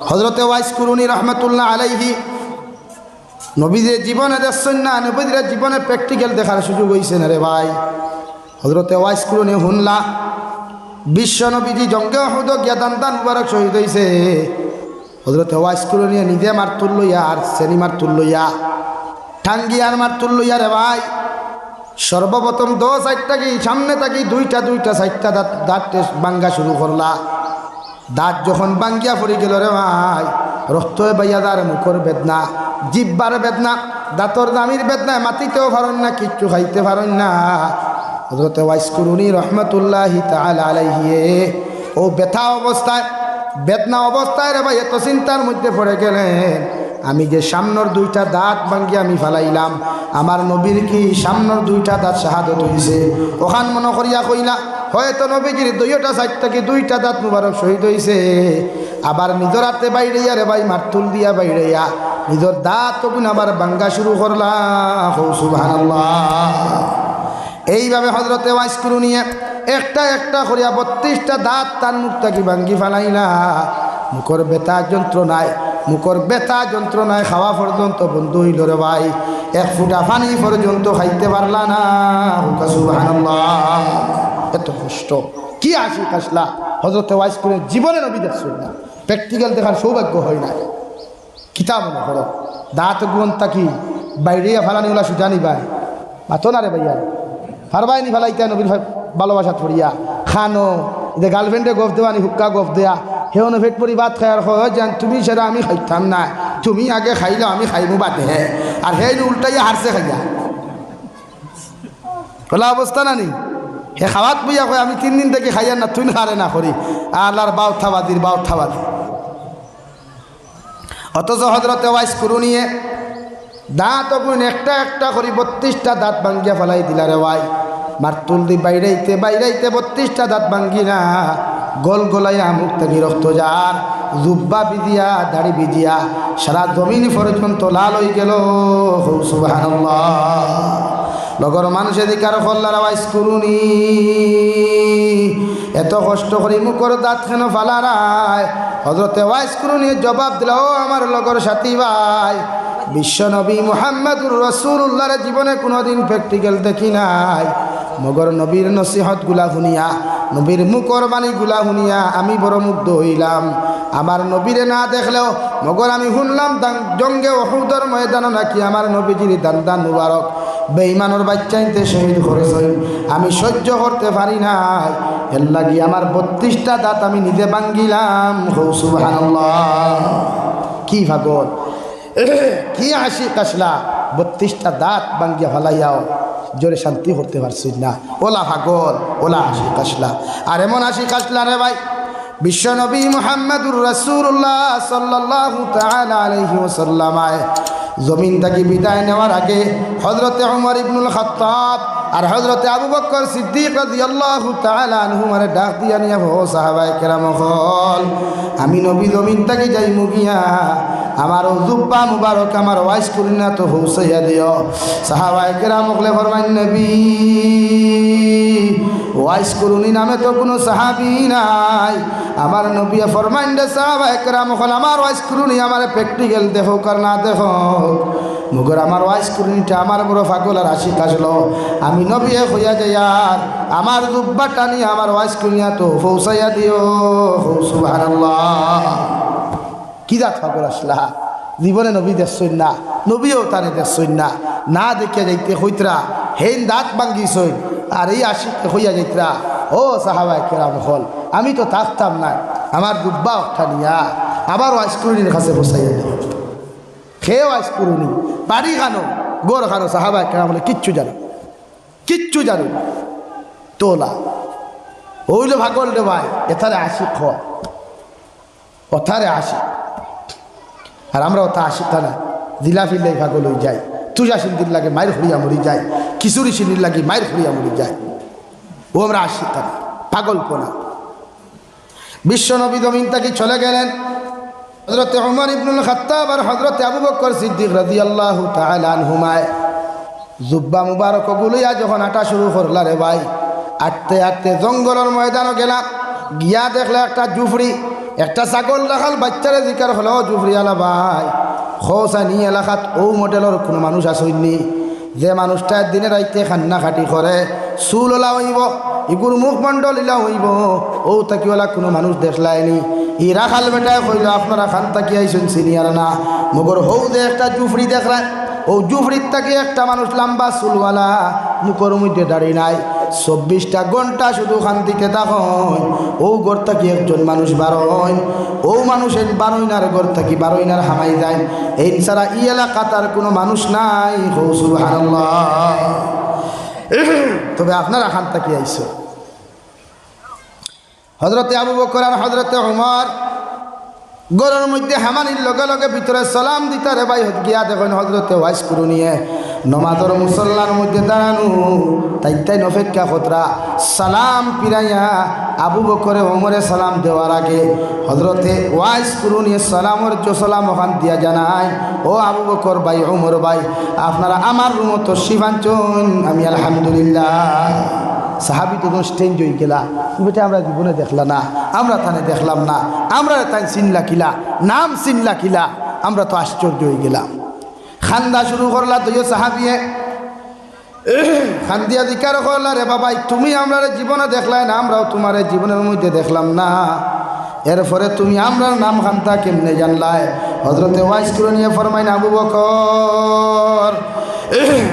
হজরতে ওয়াইস কুরুনি রহমতুল্লাহ আলাইহি নবীদের জীবনে দেখছেন না, নবীদের জীবনে প্র্যাকটিক্যাল দেখার সুযোগ হয়েছে না রে ভাই। হজরতে ওয়াইস কুরুনি হুনলা, বিশ্ব নবীজি জঙ্গে হুদ গিয়া দান মুবারক শহীদ হয়েছে হজরতে ওয়াইস কুরুনি নিজে মার তুল্লইয়া আর শ্রেণি মার তুল্লইয়া ঠাঙ্গি আর মার তুল্লইয়া রে ভাই। সর্বপ্রথম দশ সাইডটা কি সামনে থাকি দুইটা দুইটা সাইডটা দাঁত দাঁত বাঙ্গা শুরু করলা। দাঁত যখন বাঙ্গিয়া পড়ে গেল রে ভাই রক্ত বাইয়া দার মুখর বেদনা, জিব্বার বেদনা, দাঁতর দামির বেদনায় মাতিতেও পারেন না, কিচ্ছু খাইতে পারেন না। হজরতে ওয়াইস করুনি রহমতুল্লাহ তাল ও ব্যথা অবস্থায়, বেদনা অবস্থায় রে ভাই, এত চিন্তার মধ্যে পড়ে গেলেন। আমি যে সামনের দুইটা দাঁত ভাঙ্গি আমি ফালাইলাম, আমার নবীর কি সামনের দুইটা দাঁত শাহাদত হয়েছে ওখান মনে করিয়া কইলা, হয়তো নবীজির দুইটা সাইড থেকে দুইটা দাঁত মুবারক শহীদ হয়েছে আবার নিজের হাতে বাইরেয়া রে ভাই, মারতুল দিয়া বাইরেয়া নিজের দাঁত তখন আবার বাঙ্গা শুরু সুবহানাল্লাহ। এইভাবে হজরতে ওয়াইস করু নিয়ে একটা একটা করিয়া বত্রিশটা দাঁত তার মুখ থাকি ভাঙ্গি ফেলাইলা। মুখর বেতা যন্ত্রণায় মুখর বেতা যন্ত্রণায় খাওয়া পর্যন্ত বন্ধু হইল রে ভাই। এক ফুটা পানি পর্যন্ত খাইতে পারলা না। এত কষ্ট। কি আসি কাসলা হজরতে ওয়াইস করে জীবনে নবী দেখছেন না। প্র্যাকটিক্যাল দেখার সৌভাগ্য হয় না। কিতাব মনে করো দাঁত গুণ তাকি বাইরে ফালানি ওলা সুজানি ভাই। মাতো না রে ভাইয়া। ফারবাই নি ফেলাইতে নবীর ভালোবাসা পড়িয়া খানো। যে গার্লফ্রেন্ডে গফ দেওয়া নি, হুক্কা গফ দেয়া। হেও ফেট পরি ভাত খাই হয় যেন তুমি সেটা আমি খাইতাম না। তুমি আগে খাইলে, আমি খাইমু বাদে। হে আর হে উল্টাইয়া হারছে খাইয়া। খোলা অবস্থা না নি? হে খাওয়াত বুঝা কয়, আমি তিন দিন থেকে খাইয়া না তুই হারে না করি। আল্লাহর বাউ থাবাদির, বাউ থাবাদি অথচ হজরতে ওয়াইস করু নিয়ে দাঁত অগুন একটা একটা করি বত্রিশটা দাঁত ভাঙ্গিয়া ফেলাই দিলা রে ভাই মারতুল দি বাইরাইতে বাইরাইতে বত্রিশটা দাঁত ভাঙ্গি না গোল গোলাইয়া মুখ থেকে রক্ত যার। জুব্বা বিদিয়া, দাড়ি বিদিয়া, সারা জমিন পর্যন্ত লাল হয়ে গেল। লগর মানুষে দিকার ফল্লার ওয়াইস করুনি। এত কষ্ট করি মুখর দাঁত কেন ফালারায়? হজরতে ওয়াইস করুনি, জবাব দিল, ও আমার লগর সাথী ভাই বিশ্বনবী মোহাম্মদুর রসুল্লাহর জীবনে কোনোদিন প্র্যাকটিক্যাল দেখি নাই। মগর নবীর নসিহতগুলা শুনিয়া, নবীর মুখর বাণীগুলা শুনিয়া আমি বড় মুগ্ধ হইলাম। আমার নবীরে না দেখলেও মগর আমি শুনলাম জঙ্গে ওহুদর ময়দানও নাকি আমার নবীজির দান দান মুবারক। বেঈমানোর বাচ্চাইতে শহীদ করেছেন আমি সহ্য করতে পারি নাই। এর লাগি আমার বত্রিশটা দাঁত আমি নিজে ভাঙ্গিলাম। হৌ, সুবহানাল্লাহ। কি ভাগত? কি হাসি কাশলা? বত্রিশটা দাঁত ভাঙ্গিয়া ফেলাইয়াও জোরে শান্তি করতে পারছি না। ওলা ভাগল ওলা হাসি কাশলা আর এমন হাসি কাশলা রে ভাই, বিশ্বনবী মোহাম্মদুর রসুল্লাহ সাল্লাহ আলহি জমিন থেকে বিদায় নেওয়ার আগে হজরতে উমর ইবনুল খত্তাব আর হজরতে আবু বক্কর সিদ্দিক ডাক দিয়া নিয়া হো সাহাবায়ে কেরাম, হল, আমি নবী জমিন থেকে যাই মুগিয়া আমার জুব্বা মুবারক আমার ওয়াইস করি না তো হৌসাইয়া দিও। সাহাবায়ে কেরাম হলে ফরমান নবী, ওয়াইস করুনি নামে তো কোনো সাহাবি নাই। আমার নবী ফরমান দে সাহাবা একরাম হল আমার ওয়াইস করুনি আমার প্র্যাকটিক্যাল দেখো, কার না দেখো। মুগর, আমার ওয়াইস করুনিটা আমার বড় ফাগল আর আশি কাজলো আমি নবী হইয়া যাই আর আমার জুব্বা টানি আমার ওয়াইস করুনিয়া তো ফৌসাইয়া দিও। সুবহানাল্লাহ। কি দাঁত ফাগল আসলা জীবনে নবী দেখছই না, নবীও তারে দেখছই না। না দেখিয়া যাইতে হইতরা হেন দাঁত ভাঙ্গিছই আর এই আশিক হইয়া যাইতরা ও সাহাবাই কেরাম হল, আমি তো থাকতাম না। আমার দুব্বা অক্ষা নিয়া আবার ওয়াইসকুরুনির কাছে বসাইয়া দিও খেয়ে ওয়াইসকুরুনি বাড়ি খানো, গোর খানো সাহাবাই কেরাম বলে, কিচ্ছু জানো কিচ্ছু জানো। তোলা, হইল ভাগল রে ভাই এথারে আশিক হয় অথারে আশিক। আর আমরা আসি আশিকটা না। জিলা ফিল্লাই ভাগল হয়ে যাই। তুজা সিন্দির লাগে মায়ের ফুড়িয়া মরি যায় কিশোরী সিন্দির লাগে মায়ের ফুড়িয়া মরি যায় ও আমরা আশিকটা না। পাগলপনা বিশ্বনবী জমিন তাকে চলে গেলেন? হজরতে উমর ইবনুল খাত্তাব আর হজরত আবু বকর সিদ্দিক রাদিয়াল্লাহু তাআলা আনহুমায়। জুব্বা মুবারক গুলিয়া যখন আটা শুরু করলা রে ভাই, আটতে আটতে জঙ্গলের ময়দানও গেলাম। গিয়া দেখলে একটা জুফড়ি একটা ছাগল রাখাল বাচ্চারে জিকার হলো জুফরিয়ালা ভাই। খোসানি এলাকাত ও মডেলের কোনো মানুষ আসেননি যে মানুষটা দিনে রাইতে খান্না খাটি করে চুল ওলা হইব ইগুর মুখমণ্ডল ইলা হইব ও তাকিওয়ালা কোনো মানুষ দেখলাইনি। ই রাখাল বেটায় কইল, আপনারা খান তাকি আইসেন সিনিয়র না। মগর হৌ দে একটা জুফরি দেখলেন ও জুফরির তাকে একটা মানুষ লম্বা চুলওয়ালা মুখর মধ্যে দাঁড়িয়ে নাই। চব্বিশটা ঘণ্টা শুধু শান্তিতে তখন ও গড় থাকি একজন মানুষ বারোয় ও মানুষের বারোইনার গড় থাকি বারোইনার হামাই যায় এই ছাড়া ই এলাকা তার কোনো মানুষ নাই। হো, সুবহানাল্লাহ। তবে আপনারা খান থাকি আইসো। হজরতে আবু বকর হজরতে উমর গরুর মধ্যে হামানির লগে লগে ভিতরে সালাম দিতারে ভাই গিয়া দেখেন হজরতে ওয়াইস করু নিয়ে। নমাজর মুসল্লার মধ্যে দাঁড়ানো, তাই তাই নফেক্ষা খতরা। সালাম পিরাইয়া আবু বকরে ওমরে সালাম দেওয়ার আগে হজরতে ওয়াইস করু নিয়ে সালামর সালাম ওখান দিয়া জানাই ও আবু বকর ভাই, ওমর ভাই, আপনারা আমার রুমতো শিবাঞ্চন আমি আলহামদুলিল্লাহ। সাহাবি তো স্টেঞ্জ হয়ে গেলা। বেটা আমরা জীবনে দেখলাম না, আমরা তানে দেখলাম না, আমরা তাই চিনলা কিলা, নাম চিনলা কিলা, আমরা তো আশ্চর্য হয়ে গেলাম। খান্দা শুরু করলা তুইও সাহাবিয়ে। খান্দিয়া দিকার করলা, রে বাবাই তুমি আমরা জীবনে দেখলাই না, আমরাও তোমার জীবনের মধ্যে দেখলাম না। এরপরে তুমি আমরার নাম খান্তা কেমনে জানলাই? হজরতে ওয়াইস করে নিয়ে ফরমাইন, আবু বকর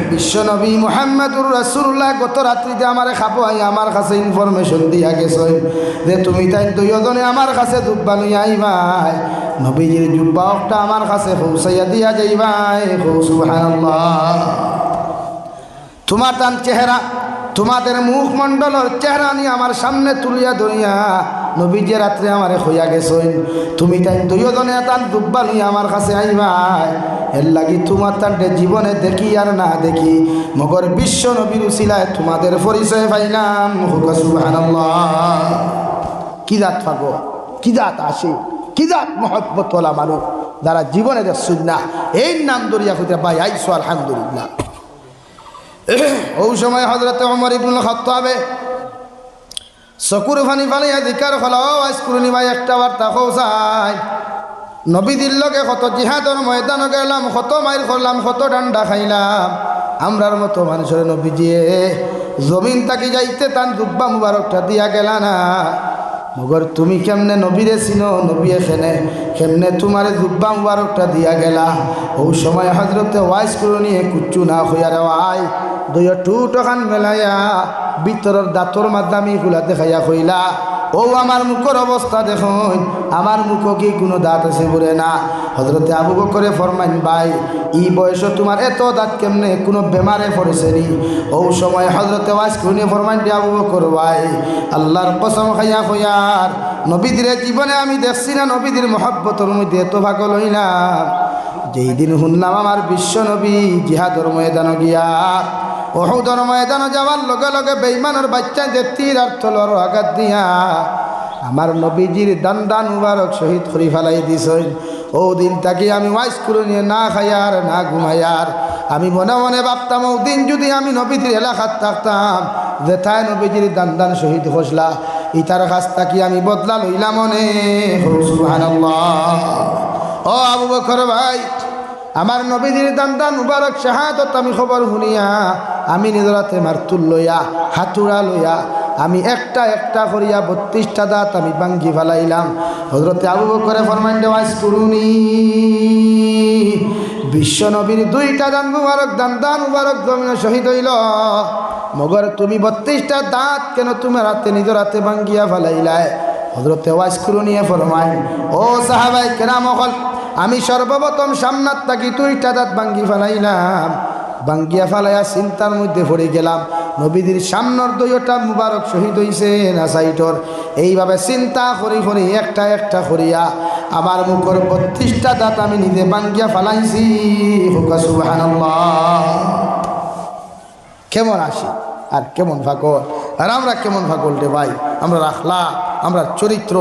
বিশ্বনবী মোহাম্মদুর রাসুল্লাহ গত রাত্রিতে আমার খাব আই আমার কাছে ইনফরমেশন দিয়া গেছে। যে তুমি তাই দুইজনে আমার কাছে জুব্বা লইয়া আইবাই। নবীজির জুব্বা একটা আমার কাছে পৌঁছাইয়া দিয়া যাইবাই। সুবহানাল্লাহ। তোমার তার চেহারা, তোমাদের মুখমণ্ডলের চেহারা নিয়ে আমার সামনে তুলিয়া ধরিয়া নবীজে রাত্রে আমারে হইয়া গেছেন, তুমি তাই দুইজনে তান দুব্বা নিয়ে আমার কাছে আইবাই এর লাগি তোমার তান্টে জীবনে দেখি আর না দেখি। মগর বিশ্ব নবীর উসিলায় তোমাদের পরিচয় পাইলাম। কি দাঁত পাবো? কি দাঁত আসে? কি দাঁত মহব্বত তোলা মানুষ? যারা জীবনে দেখছুন না, এই নাম দরিয়া খুঁজে ভাই আইসো আলহামদুলিল্লাহ। ওই সময় হজরত অমর ইবনুল খত্তাবে চকুর ফানি ফালিয়া দিকার ফল আইসকুরনি ভাই একটা বার্তা খোসাই নবীদির লগে কত জিহাদর ময়দান গেলাম কত মাইল করলাম কত ডান্ডা খাইলাম। আমরার মতো মানুষের নবীজিয়ে জমিন তাকি যাইতে তান জুব্বা মুবারকটা দিয়া গেলা না। মগর তুমি কেমনে নবীরে চিনো নবী এখানে কেমনে তোমার জুব্বা মুবারকটা দিয়া গেলা? ও সময় হজরতে ওয়াইস করে নিয়ে কুচ্চু না হইয়ারে ওয়াই দুই টুটো খান মেলাইয়া ভিতরের দাঁতর মাধ্যমে গুলা দেখাইয়া কইলা, ও আমার মুখের অবস্থা দেখুন, আমার মুখ কি কোনো দাঁত আছে বলে না? হজরতে আবু বকরে ফরমাইন, ভাই, ই বয়স তোমার এত দাঁত কেমনে? কোনো বেমারে পড়েছে নি? ও সময় হজরতে ওয়াজ খুনে ফরমাইন আবু বকর ভাই, আল্লাহর কসম খাইয়া খইয়ার নবীদের জীবনে আমি দেখছি না, নবীদের মহব্বতর মধ্যে এত ভাগল হইলাম। যেই দিন শুনলাম আমার বিশ্ব নবী জিহাদর ময়দান গিয়া ওহুদর ময়দান যাওয়ার লগে লগে বেইমানের বাচ্চা যে তীর আর তলর আঘাত দিয়া আমার নবীজির দান দান মুবারক শহীদ করি ফেলাই দিছ। ও দিন তাকে আমি ওয়াইস করে নিয়ে না খাইয়ার না ঘুমাইয়ার আমি মনে মনে ভাবতাম, ও দিন যদি আমি নবীজির এলাকাত থাকতাম, যেথায় নবীজির দান দান শহীদ হসলা ইতার কাছ থাকি আমি বদলা লইলাম মনে ও আবু বকর ভাই, আমার নবীজির দান দান মুবারক শাহাদত আমি খবর শুনিয়া আমি নিজের হাতে মারতুল লইয়া, হাতুড়া লইয়া, আমি একটা একটা করিয়া বত্রিশটা দাঁত আমি ভাঙ্গি ফেলাইলাম। হজরতে আবু বকরে ফরমান দেওয়াইস করুনি। বিশ্ব নবীর দুইটা দান মুবারক, দান দান মুবারক জমিনে শহীদ হইল। মগর তুমি বত্রিশটা দাঁত কেন তোমার হাতে নিজের হাতে ভাঙ্গিয়া ফেলাইলাই? হজরতে ওয়াইস করুনিয়ে ফরমাই ও সাহাবাই কেরাম আমি সর্বপ্রথম সামনাত থাকি দুইটা দাঁত ভাঙ্গি ফেলাইলাম। বাঙ্গিয়া ফালাইয়া চিন্তার মধ্যে পড়ে গেলাম। নবীদের সামনের দইটা মুবারক শহীদ হইছে না সাইটর? এইভাবে চিন্তা করি করি একটা একটা করিয়া আমার মুখর বত্রিশটা দাঁত আমি নিজে বাঙ্গিয়া ফালাইছি। কেমন আসি আর কেমন ফাকল আর আমরা কেমন ফাকল রে ভাই? আমরা রাখলা আমরা চরিত্র,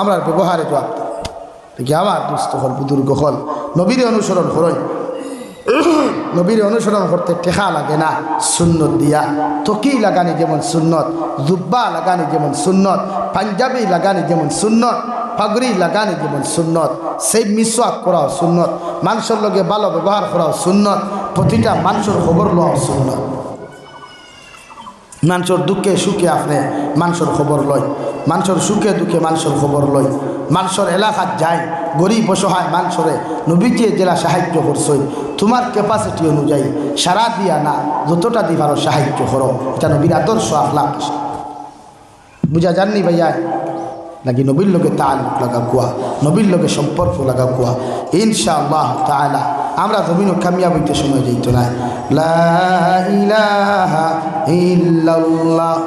আমরা ব্যবহারে তো কি আমার দুস্থ হল, বুদুর্গ হল। নবীরে অনুসরণ করই নবীর অনুসরণ করতে টেকা লাগে না, সুন্নত দিয়া। তকি লাগানি যেমন সুন্নত, জুব্বা লাগানি যেমন সুন্নত, পাঞ্জাবি লাগানি যেমন সুন্নত, পাগড়ি লাগানি যেমন সুন্নত, সেই মিসওয়াক করাও সুন্নত মানুষের লগে ভালো ব্যবহার করাও সুন্নত, প্রতিটা মানুষের খবর লওয়াও সুন্নত। মানুষের দুঃখে সুখে আপনি মানুষের খবর লয়। মানুষের সুখে দুঃখে মানুষের খবর লয়। মানুষের এলাকাত যায়, গরিব অসহায় মানুষরে নবীজিয়ে জেলা সাহায্য করছই তোমার ক্যাপাসিটি অনুযায়ী সারা দিয়া না, যতটা দিবারও সাহায্য করো। এটা নবীর আদর্শ আখলাক বুঝা যাননি ভাইয়া? নাকি নবীর লোকে তাল লাগা কুয়া? নবীর লোকে সম্পর্ক লাগা কুয়া? ইনশাআল্লাহ তাআলা আমরা জমিন কামিয়া বইতে সময় যাইত না। লা ইলাহা ইল্লাল্লাহ।